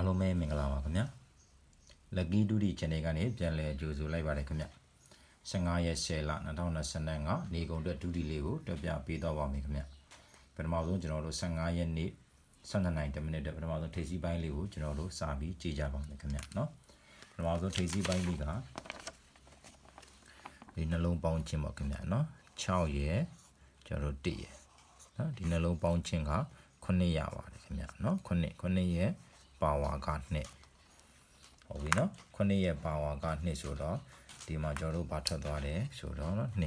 အားလုံးပဲမင်္ဂလာပါခင်ဗျာ Lucky Duty Channel ကနေပြန်လည်ကြိုဆိုလိုက်ပါတယ်ခင်ဗျ15ရက်10လ2025နေကုန်အတွက်ဒုတိလေးကိုတွက်ပြပေးတော့ပါမယ်ခင်ဗျပထမဆုံးကျွန်တော်တို့15ရက်နေ့12နိုင်10မိနစ်တည်းပထမဆုံးထိပ်စီးပိုင်းလေးကိုကျွန်တော်တို့စာပြီးကြည့်ကြပါမယ်ခင်ဗျနော်ပထမဆုံးထိပ်စီးပိုင်းလေးကဒီနှလုံးပေါင်းခြင်းပါခင်ဗျနော်6ရက်ကျွန်တော်တို့1ရက်နော်ဒီနှလုံးပေါင်းခြင်းက9ရပါတယ်ခင်ဗျနော်9 9ရက် ပါဝါက2ဟုတ်ပြီနော်9ရက်ပါဝါက2ဆိုတော့ဒီမှာကျွန်တော်တို့ဘာထွက်သွားတယ်ဆိုတော့နော်2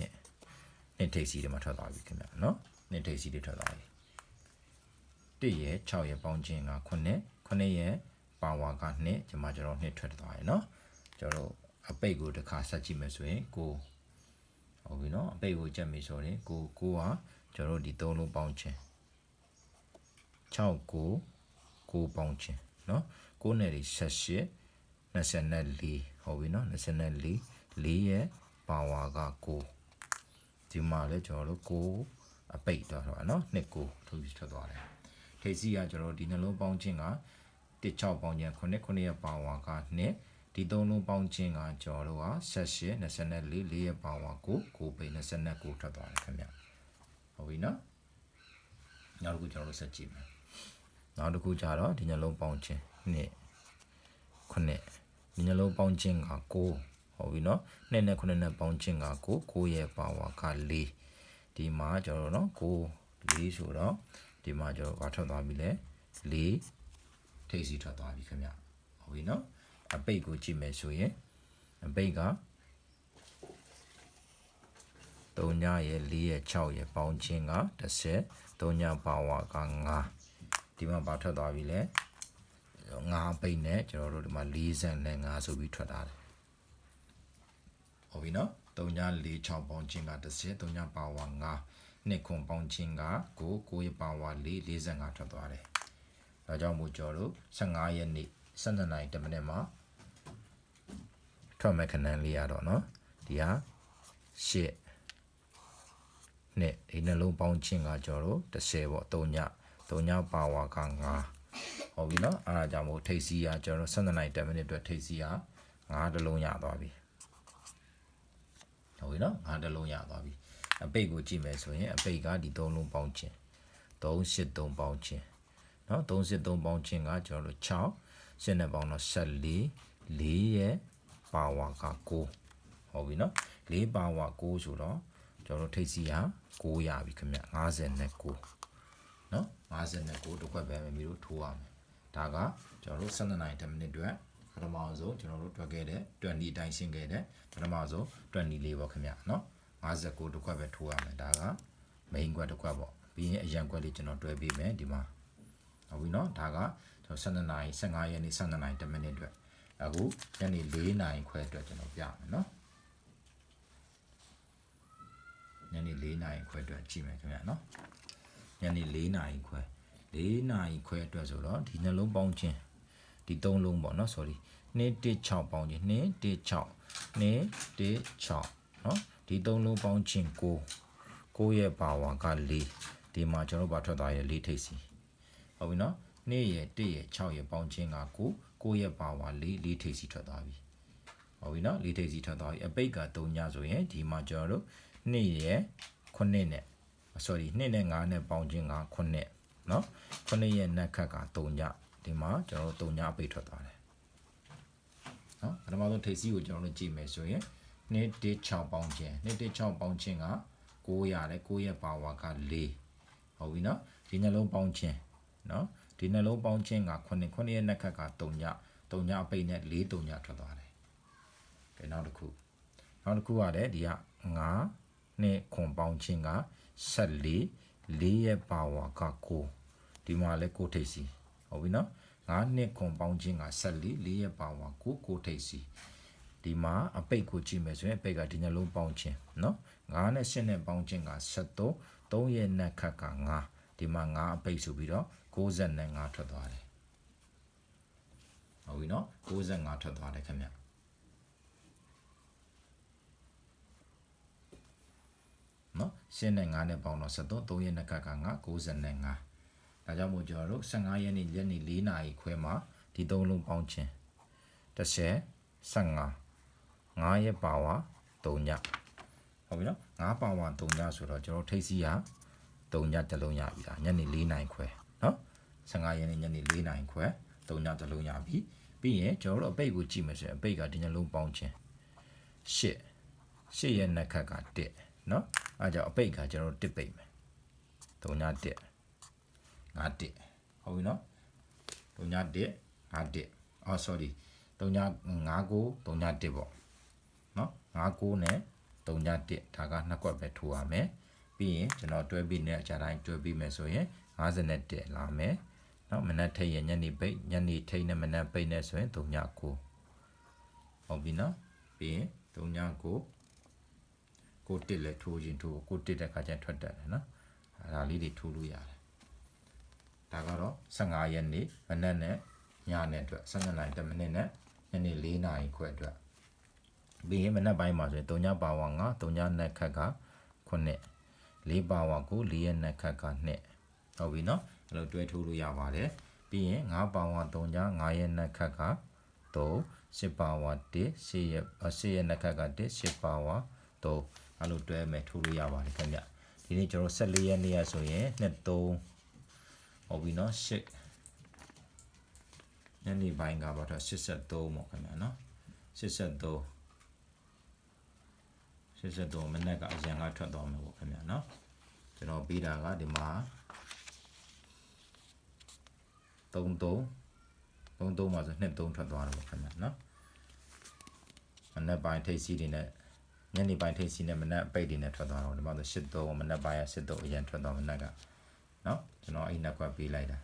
နှစ်ထိပ်စီတွေမှာထွက်သွားပြီခင်ဗျနော်နှစ်ထိပ်စီတွေထွက်သွားပြီ1ရက်6ရက်ပေါင်းခြင်းက9 9ရက်ပါဝါက2ဒီမှာကျွန်တော်နှစ်ထွက်သွားရယ်နော်ကျွန်တော်တို့အပိတ်ကိုတစ်ခါဆက်ကြည့်မယ်ဆိုရင်ကိုဟုတ်ပြီနော်အပိတ်ကိုကြက်ပြီဆိုရင်ကိုကိုကကျွန်တော်တို့ဒီသုံးလုံးပေါင်းခြင်း6ကိုကိုပေါင်းခြင်း နော်ကိုးနယ်တွေ78 24ဟုတ်ပြီနော်24 4ရဲ့ပါဝါက9ဒီမှာလဲကျွန်တော်တို့9အပိတ်တော့ပါနော်နှစ်9ထုတ်ပြီးထွက်သွားတယ်ထိပ်စီကကျွန်တော်ဒီနှလုံးပေါင်းခြင်းက16ပေါင်းခြင်း9 9ရဲ့ပါဝါက2ဒီသုံးလုံးပေါင်းခြင်းကကျွန်တော်တို့က78 24 4ရဲ့ပါဝါ9 9ပိတ်29ထွက်သွားတယ်ခင်ဗျဟုတ်ပြီနော်နောက်တစ်ခုကျွန်တော်တို့ဆက်ကြည့်မယ် နောက်တစ်ခုကြတော့ဒီနှလုံးပေါင်းခြင်းနှစ်ခုနှစ်ဒီနှလုံးပေါင်းခြင်းက9ဟုတ်ပြီနော်နှစ်နဲ့ခုနှစ်နဲ့ပေါင်းခြင်းက9 9ရဲ့ပါဝါက4ဒီမှာကျွန်တော်တို့နော်9 4ဆိုတော့ဒီမှာကျွန်တော်ဘာထွက်သွားပြီလဲ4ထိပ်စီထွက်သွားပြီခင်ဗျဟုတ်ပြီနော်အပိတ်ကိုကြည့်မယ်ဆိုရင်အပိတ်က3ညရဲ့4ရဲ့6ရဲ့ပေါင်းခြင်းက30 3ညပါဝါက9 ဒီမှာဘာထွက်သွားပြီလဲ9ပိတ်နဲ့ကျွန်တော်တို့ဒီမှာ40နဲ့5ဆိုပြီးထွက်ထားတယ်ဟုတ်ပြီနော်3ည4 6ပေါင်းခြင်းက30 3ညပါဝါ9နှစ်ခွန်ပေါင်းခြင်းက9 9ရပါဝါ4 45ထွက်သွားတယ်ဒါကြောင့်မို့ကျွန်တော်တို့15ရက်နေ့12နိုင်10မိနစ်မှာထွက်မဲ့ခဏန်းလေးရတော့နော်ဒီဟာ8နဲ့ဒီနှလုံးပေါင်းခြင်းကကျွန်တော်တို့30ပေါ့3ည 3ညပါဝါက9ဟုတ်ပြီနော်အားအကြောင်းမို့ထိတ်စီးရကျွန်တော်12နိုင်10မိနစ်အတွက်ထိတ်စီးရ9တလုံးရသွားပြီဟုတ်ပြီနော်9တလုံးရသွားပြီအပိတ်ကိုကြည့်မယ်ဆိုရင်အပိတ်ကဒီ3လုံးပေါင်းခြင်း383ပေါင်းခြင်းနော်383ပေါင်းခြင်းကကျွန်တော်တို့6ရှင်းတဲ့ပေါင်းတော့14 4ရဲ့ပါဝါက9ဟုတ်ပြီနော်4ပါဝါ9ဆိုတော့ကျွန်တော်တို့ထိတ်စီးရ9ရပြီခင်ဗျ59 နော်59တစ်ခွက်ပဲမမီတို့ထိုးရမယ်ဒါကကျွန်တော်တို့12နိုင်10မိနစ်အတွက်ပထမဆုံးကျွန်တော်တို့တွက်ခဲ့တဲ့20အတိုင်းရှင်းခဲ့တဲ့ပထမဆုံး20လေးပေါ့ခင်ဗျနော်59တစ်ခွက်ပဲထိုးရမယ်ဒါက main ခွက်တစ်ခွက်ပေါ့ပြီးရင်အရန်ခွက်လေးကျွန်တော်တွဲပေးမယ်ဒီမှာဟုတ်ပြီနော်ဒါကကျွန်တော်12နိုင်15ရက်နေ့12နိုင်10မိနစ်အတွက်အခုညနေ4နိုင်ခွဲအတွက်ကျွန်တော်ပြမယ်နော်ညနေ4နိုင်ခွဲအတွက်ကြည့်မယ်ခင်ဗျနော် ညနေ4နိုင်ခွဲ4နိုင်ခွဲအတွက်ဆိုတော့ဒီနှလုံးပေါင်းခြင်းဒီ3လုံးပေါ့နော် sorry 216ပေါင်းခြင်း216 216เนาะဒီ3လုံးပေါင်းခြင်း9 9ရဲ့ပါဝါက4ဒီမှာကျွန်တော်တို့ဘာထွက်သွားရဲ့4ထိပ်စီဟုတ်ပြီเนาะ2ရဲ့1ရဲ့6ရဲ့ပေါင်းခြင်းက9 9ရဲ့ပါဝါ4 4ထိပ်စီထွက်သွားပြီဟုတ်ပြီเนาะ4ထိပ်စီထွက်သွားပြီအပိတ်က3ညဆိုရင်ဒီမှာကျွန်တော်တို့2ရဲ့9နဲ့ sorry 2နဲ့5နဲ့ပေါင်းခြင်းက9เนาะ9ရဲ့နက်ခတ်က3ညဒီမှာကျွန်တော်တို့3ညအပိတ်ထွက်သွားတယ်နော်ပထမဆုံးထိပ်စီးကိုကျွန်တော်တို့ကြည့်မယ်ဆိုရင်2 1 6ပေါင်းခြင်း2 1 6ပေါင်းခြင်းက9ရတယ်9ရဲ့ပါဝါက4ဟုတ်ပြီနော်ဒီနှလုံးပေါင်းခြင်းနော်ဒီနှလုံးပေါင်းခြင်းက9 9ရဲ့နှက်ခတ်က3ည3ညအပိတ်နဲ့4 3ညထွက်သွားတယ်ကဲနောက်တစ်ခုနောက်တစ်ခုရတယ်ဒီက9 နဲ့ခွန်ပေါင်းခြင်းက14 4ရဲ့ပါဝါက9ဒီမှာလဲ9ထိပ်စီဟုတ်ပြီနော်9နဲ့ခွန်ပေါင်းခြင်းက14 4ရဲ့ပါဝါ9 9ထိပ်စီဒီမှာအပိတ်ကိုကြည့်မယ်ဆိုရင်အပိတ်ကဒီနှလုံးပေါင်းခြင်းနော်9နဲ့10နဲ့ပေါင်းခြင်းက73 3ရဲ့နက်ခတ်က9ဒီမှာ9အပိတ်ဆိုပြီးတော့65ထွက်သွားတယ်ဟုတ်ပြီနော်65ထွက်သွားတယ်ခင်ဗျာ ရှင်းနဲ့9နဲ့ပေါင်းတော့73 3ရဲ့နက်ခတ်က9 65ဒါကြောင့်မို့ကျွန်တော်တို့15ရက်နေ့ညနေ4နာရီခွဲမှာဒီသုံးလုံးပေါင်းခြင်း30 15 9ရက်ပါဝါ3ညဟုတ်ပြီနော်9ပါဝါ3ညဆိုတော့ကျွန်တော်ထိတ်စီးရ3ညတစ်လုံးရပြီလားညနေ4နိုင်ခွဲနော်15ရက်နေ့ညနေ4နိုင်ခွဲ3ညတစ်လုံးရပြီပြီးရင်ကျွန်တော်တို့အပိတ်ကိုကြည့်မယ်ဆိုရင်အပိတ်ကဒီညလုံးပေါင်းခြင်း8 8ရက်နှစ်ခက်က1နော် အဲကြောင့်အပိတ်ကကျွန်တော်တို့1ပိတ်မယ်3ည1 5 1ဟုတ်ပြီနော်3ည1 5 1အော် sorry 3ည5ကို3ည1ပေါ့နော်59နဲ့3ည1ဒါကနှစ်ကွက်ပဲထိုးရမယ်ပြီးရင်ကျွန်တော်တွဲပြီးနဲ့အကြတိုင်းတွဲပြီးမယ်ဆိုရင်51လာမယ်နော်မနက်ထိတ်ရညနေပိတ်ညနေထိတ်နဲ့မနက်ပိတ်နဲ့ဆိုရင်3ည9ဟုတ်ပြီနော်ပြီးရင်3ည9 ကိုတစ်လည်းထိုးခြင်းထိုးကိုတစ်တဲ့ခါကျရင်ထွက်တတ်တယ်နော်အဲဒါလေးတွေထိုးလို့ရတယ်ဒါကတော့15ရက်နေ့မနက်နဲ့ညနဲ့အတွက်12နာရီ10မိနစ်နဲ့ညနေ4နာရီခွဲအတွက်ပြီးရင်မနက်ပိုင်းမှာဆိုရင်3ညပါဝါ9 3ညနက်ခက်က9 4ပါဝါကို4ရက်နက်ခက်က2ဟုတ်ပြီနော်အဲ့လိုတွဲထိုးလို့ရပါတယ်ပြီးရင်9ပါဝါ3ည9ရက်နက်ခက်က3 10ပါဝါ1 10ရက်10ရက်နက်ခက်က1 10ပါဝါ3 အဲ့လိုတွဲမယ်ထိုးလို့ရပါတယ်ခင်ဗျဒီနေ့ကျွန်တော်14ရက်နေ့ရဆိုရင်2 3ဟုတ်ပြီနော်8ညနေပိုင်းကပါတော့83ပေါ့ခင်ဗျာနော်83 83မိနစ်ကအရင်ကထွက်သွားမယ်ပေါ့ခင်ဗျာနော်ကျွန်တော်ပြီးတာကဒီမှာ33 33မှာဆို2 3ထွက်သွားတယ်ပေါ့ခင်ဗျာနော်မနက်ပိုင်းထိတ်စီးတွေနဲ့ ညနေပိုင်းထိတ်စီးနဲ့မနက်အပိတ်တွေနဲ့ထွက်သွားတော့ဒီမှာဆို83မနက်ပိုင်းက83အရင်ထွက်သွားမနက်ကနော်ကျွန်တော်အဲ့နှစ်ကွက်ပေးလိုက်တာ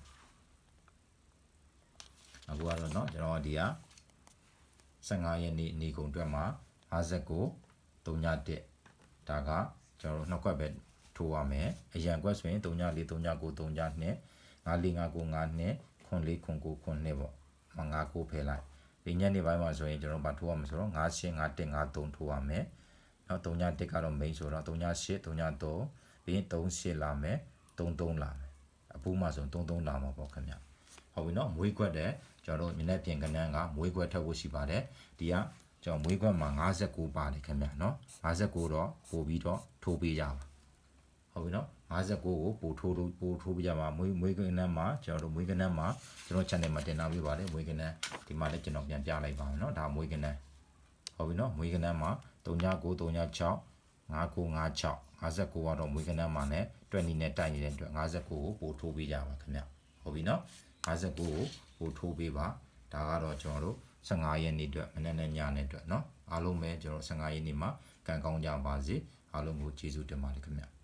အခုကတော့နော်ကျွန်တော်ဒီက15ရက်နေ့နေကုန်အတွက်မှာ59 3ည1ဒါကကျွန်တော်တို့နှစ်ခွက်ပဲထိုးရမယ်အရန်ခွက်ဆိုရင်3ည4 3ည9 3ည2 5 4 5 9 5 2ခွန်4ခွန်9ခွန်2ပေါ့မ9 9ဖယ်လိုက်ဒီညနေပိုင်းမှာဆိုရင်ကျွန်တော်ဗာထိုးရမှာဆိုတော့9 8 9 1 9 3ထိုးရမယ် နောက်3ည1ကတော့ main ဆိုတော့3ည8 3ည3ပြီးရင်3 8လာမယ်3 3လာမယ်အပူးမှာဆို3 3လာမှာပေါ့ခင်ဗျဟုတ်ပြီနော်မွေးခွက်တဲ့ကျွန်တော်တို့မျက်နှာပြင်ကနန်းကမွေးခွက်ထပ်ဖို့ရှိပါတယ်ဒီကကျွန်တော်မွေးခွက်မှာ59ပါတယ်ခင်ဗျာနော်59တော့ပို့ပြီးတော့ထိုးပေးကြပါဟုတ်ပြီနော်59ကိုပို့ထိုးလို့ပို့ထိုးပေးကြပါမွေးမွေးကနန်းမှာကျွန်တော်တို့မွေးကနန်းမှာကျွန်တော် channel မှာတင်ထားပေးပါတယ်မွေးကနန်းဒီမှာလည်းကျွန်တော်ပြန်ပြလိုက်ပါမယ်နော်ဒါမွေးကနန်းဟုတ်ပြီနော်မွေးကနန်းမှာ 3996 5956 59ကတော့မွေးကနန်းမှာနဲ့20နဲ့တိုက်နေတဲ့အတွက်59ကိုပို့ထိုးပေးကြပါခင်ဗျဟုတ်ပြီနော်59ကိုပို့ထိုးပေးပါဒါကတော့ကျွန်တော်တို့15ရက်နေ့အတွက်မနက်နဲ့ညနေအတွက်နော်အားလုံးပဲကျွန်တော်15ရက်နေ့မှာကံကောင်းကြပါစေအားလုံးကိုကျေးဇူးတင်ပါတယ်ခင်ဗျ